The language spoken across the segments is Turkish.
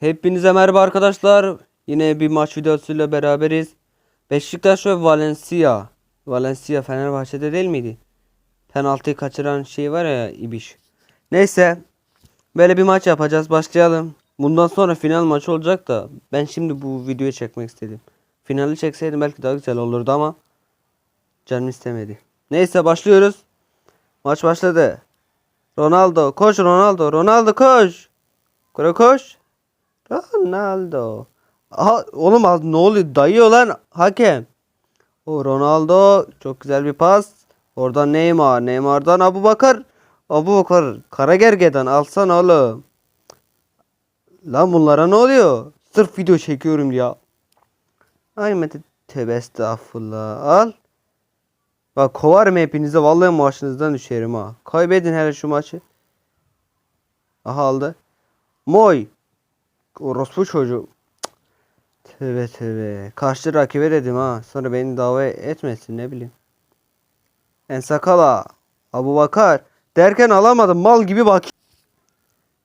Hepinize merhaba arkadaşlar. Yine bir maç videosuyla beraberiz. Beşiktaş ve Valencia. Valencia Fenerbahçe'de değil miydi? Penaltıyı kaçıran şey var ya İbiş. Neyse. Böyle bir maç yapacağız. Başlayalım. Bundan sonra final maçı olacak da ben şimdi bu videoyu çekmek istedim. Finali çekseydim belki daha güzel olurdu ama canım istemedi. Neyse başlıyoruz. Maç başladı. Ronaldo koş Ronaldo. Ronaldo koş. Kore koş. Ronaldo. Aha oğlum ne oluyor? Dayıyor lan hakem. O Ronaldo çok güzel bir pas. Oradan Neymar. Neymar'dan Abu Bakar. Abu Bakar Karagerge'den alsan oğlum. Lan bunlara ne oluyor? Sırf video çekiyorum ya. Ay Mete tövbe estağfurullah. Al. Bak kovarım hepinize vallahi maaşınızdan düşerim ha. Kaybedin hele şu maçı. Aha aldı. Moy. Orospu çocuğu. Tövbe tövbe. Karşı rakibe dedim ha. Sonra beni dava etmesin ne bileyim. Ensakala. Abu Bakar. Derken alamadım. Mal gibi bak.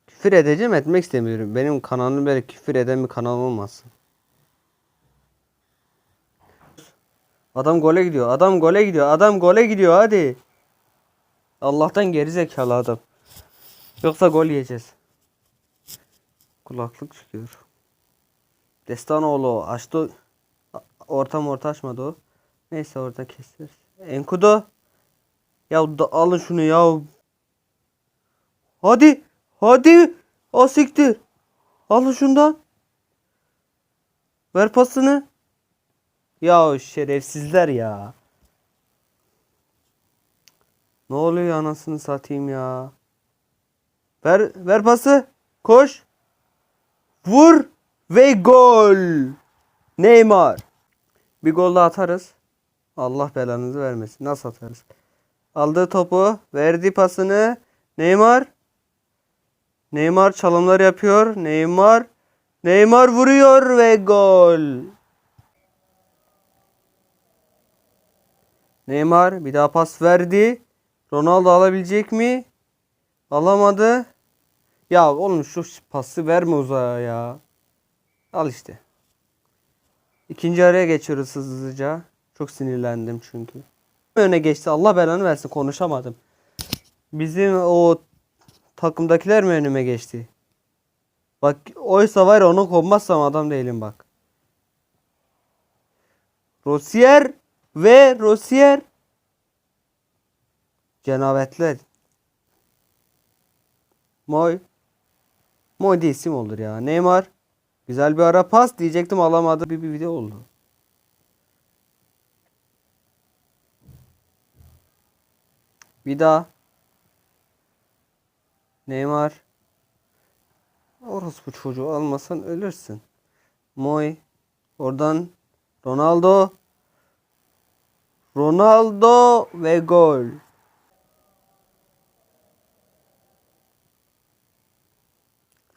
Küfür edeceğim etmek istemiyorum. Benim kanalım böyle küfür eden bir kanal olmasın. Adam gole gidiyor. Adam gole gidiyor. Adam gole gidiyor hadi. Allah'tan geri zekalı adam. Yoksa gol yiyeceğiz. Kulaklık çıkıyor. Destanoğlu açtı. Ortam orta açmadı o. Neyse orada keseriz. Enkudo. Ya da alın şunu ya. Hadi. Hadi. Asiktir. Alın şundan. Ver pasını. Ya şerefsizler ya. Ne oluyor anasını satayım ya. Ver ver pası. Koş. Vur ve gol. Neymar. Bir gol daha atarız. Allah belanızı vermesin. Nasıl atarız? Aldığı topu, verdi pasını. Neymar. Neymar çalımlar yapıyor. Neymar. Neymar vuruyor ve gol. Neymar bir daha pas verdi. Ronaldo alabilecek mi? Alamadı. Ya oğlum şu pası verme uzağa ya. Al işte. İkinci araya geçiyoruz hızlıca. Çok sinirlendim çünkü. Öne geçti. Allah belanı versin konuşamadım. Bizim o takımdakiler mi önüme geçti? Bak oysa var onu kovmazsam adam değilim bak. Rosier ve Rosier Cenabetler. Moy. Moy diye isim olur ya. Neymar. Güzel bir ara pas diyecektim alamadı. Bir, bir video oldu. Bir daha. Neymar. Orospu çocuğu almasan ölürsün. Moy. Oradan Ronaldo. Ronaldo ve gol.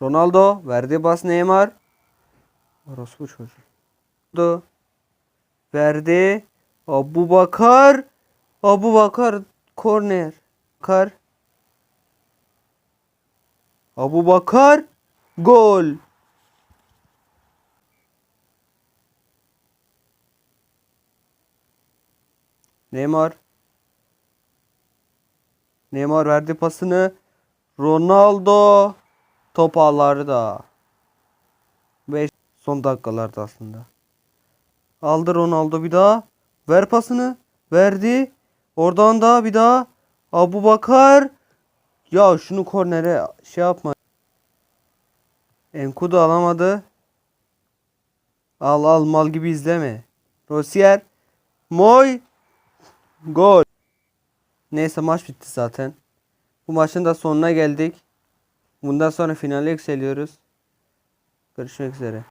Ronaldo verdi bas Neymar. Orospu çocuğu. Ronaldo verdi. Abu Bakar. Abu Bakar korner. Bakar. Abu Bakar gol. Neymar. Neymar verdi pasını. Ronaldo top ağlarda. Ve son dakikalarda aslında. Aldı Ronaldo bir daha. Ver pasını. Verdi. Oradan da bir daha. Abu Bakar. Ya şunu kornere şey yapma. Enkudu alamadı. Al al mal gibi izleme. Rosier. Moy. Gol. Neyse maç bitti zaten. Bu maçın da sonuna geldik. Bundan sonra finale yükseliyoruz. Görüşmek üzere.